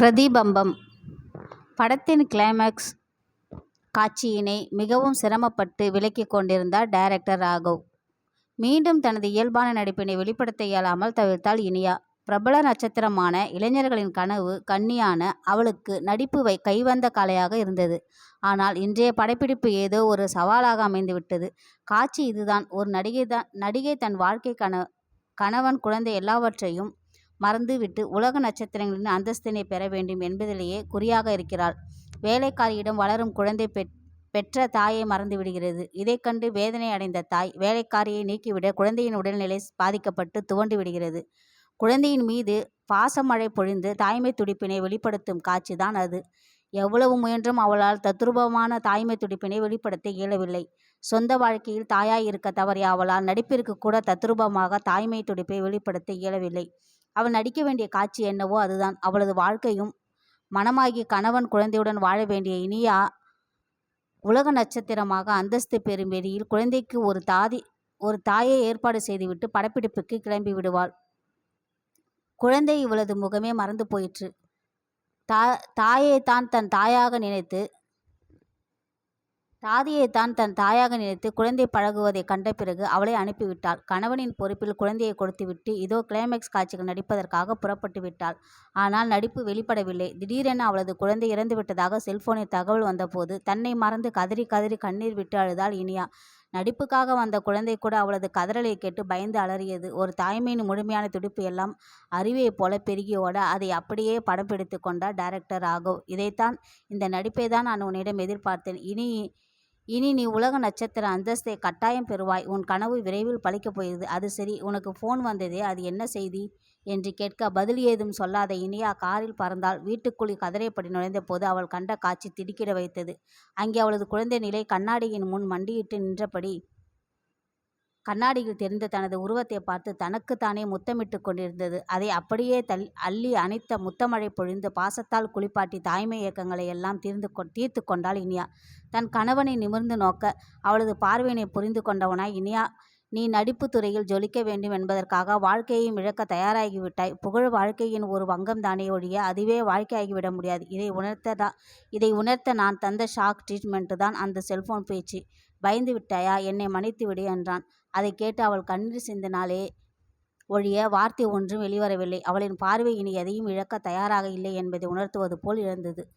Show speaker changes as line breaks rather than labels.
பிரதிபம்பம் படத்தின் கிளைமேக்ஸ் காட்சியினை மிகவும் சிரமப்பட்டு விலக்கிக் கொண்டிருந்தார் டைரக்டர் ராகவ். மீண்டும் தனது இயல்பான நடிப்பினை வெளிப்படுத்த இயலாமல் தவிர்த்தாள் இனியா. பிரபல நட்சத்திரமான இளைஞர்களின் கனவு கன்னியான அவளுக்கு நடிப்பு வை கைவந்த கலையாக இருந்தது. ஆனால் இன்றைய படப்பிடிப்பு ஏதோ ஒரு சவாலாக அமைந்துவிட்டது. காட்சி இதுதான் ஒரு நடிகை தான் நடிகை தன் வாழ்க்கை கணவன் குழந்தை எல்லாவற்றையும் மறந்துவிட்டு உலக நட்சத்திரங்களின் அந்தஸ்தினை பெற வேண்டும் என்பதிலேயே குறியாக இருக்கிறாள். வேலைக்காரியிடம் வளரும் குழந்தை பெற்ற தாயை மறந்து விடுகிறது இதை கண்டு வேதனை அடைந்த தாய் வேலைக்காரியை நீக்கிவிட குழந்தையின் உடல்நிலை பாதிக்கப்பட்டு துவண்டு விடுகிறது. குழந்தையின் மீது பாசமழை பொழிந்து தாய்மை துடிப்பினை வெளிப்படுத்தும் காட்சிதான் அது. எவ்வளவு முயன்றும் அவளால் தத்ரூபமான தாய்மை துடிப்பினை வெளிப்படுத்த இயலவில்லை. சொந்த வாழ்க்கையில் தாயாய் இருக்க தவறிய அவளால் நடிப்பிற்கு கூட தத்ரூபமாக தாய்மை துடிப்பை வெளிப்படுத்த இயலவில்லை. அவள் நடிக்க வேண்டிய காட்சி என்னவோ அதுதான். அவளது வாழ்க்கையும் மனமாகி கணவன் குழந்தையுடன் வாழ வேண்டிய இனியா உலக நட்சத்திரமாக அந்தஸ்து பெறும் வெளியில் குழந்தைக்கு ஒரு தாதி ஒரு தாயை ஏற்பாடு செய்துவிட்டு படப்பிடிப்புக்கு கிளம்பி விடுவாள். குழந்தை இவளது முகமே மறந்து போயிற்று. தா தாயை தான் தன் தாயாக நினைத்து தாதியைத்தான் தன் தாயாக நினைத்து குழந்தை பழகுவதைக் கண்ட பிறகு அவளை அனுப்பிவிட்டாள். கணவனின் பொறுப்பில் குழந்தையை கொடுத்துவிட்டு இதோ கிளைமேக்ஸ் காட்சிகள் நடிப்பதற்காக புறப்பட்டு விட்டாள். ஆனால் நடிப்பு வெளிப்படவில்லை. திடீரென அவளது குழந்தை இறந்துவிட்டதாக செல்போனில் தகவல் வந்தபோது தன்னை மறந்து கதறி கதறி கண்ணீர் விட்டு அழுதாள் இனியா. நடிப்புக்காக வந்த குழந்தை கூட அவளது கதறலை கேட்டு பயந்து அலறியது. ஒரு தாய்மையின் முழுமையான துடிப்பு எல்லாம் அருவியைப் போல பெருகி ஓட அதை அப்படியே படம் பிடித்துக் கொண்டார் டைரக்டர் ராகவ். இதைத்தான் இந்த நடிப்பை தான் நான் உன்னிடம் எதிர்பார்த்தேன். இனி இனி நீ உலக நட்சத்திர அந்தஸ்தை கட்டாயம் பெறுவாய். உன் கனவு விரைவில் பழிக்கப் போகிறது. அது சரி உனக்கு ஃபோன் வந்ததே அது என்ன செய்தி? என்று கேட்க பதில் ஏதும் சொல்லாத இனியா காரில் பறந்தால் வீட்டுக்குள் கதறியபடி நுழைந்தபோது அவள் கண்ட காட்சி திடுக்கிட வைத்தது. அங்கே அவளது குழந்தை நிலை கண்ணாடியின் முன் மண்டியிட்டு நின்றபடி கண்ணாடியில் தெரிந்த தனது உருவத்தைப் பார்த்து தனக்குத்தானே முத்தமிட்டுக் கொண்டிருந்தது. அதை அப்படியே அள்ளி அணைத்த முத்தமழை பொழிந்து பாசத்தால் குளிப்பாட்டி தாய்மை இயக்கங்களை எல்லாம் தீர்த்துக் கொண்டாள் இனியா. தன் கணவனை நிமிர்ந்து நோக்க அவளது பார்வையினை புரிந்து கொண்டவனாய் இனியா நீ நடிப்பு துறையில் ஜொலிக்க வேண்டும் என்பதற்காக வாழ்க்கையையும் இழக்க தயாராகிவிட்டாய். புகழ் வாழ்க்கையின் ஒரு வங்கம் தானே ஒழிய அதுவே வாழ்க்கையாகிவிட முடியாது. இதை உணர்த்ததா இதை உணர்த்த நான் தந்த ஷாக் ட்ரீட்மெண்ட்டு தான் அந்த செல்ஃபோன் பேச்சு. பயந்து விட்டாயா? என்னை மன்னித்துவிடு என்றான். அதைக் கேட்டு அவள் கண்ணீர் சிந்தினாலே ஒழிய வார்த்தை ஒன்றும் வெளிவரவில்லை. அவளின் பார்வை இனி எதையும் இழக்கத் தயாராக இல்லை என்பதை உணர்த்துவது போல் இருந்தது.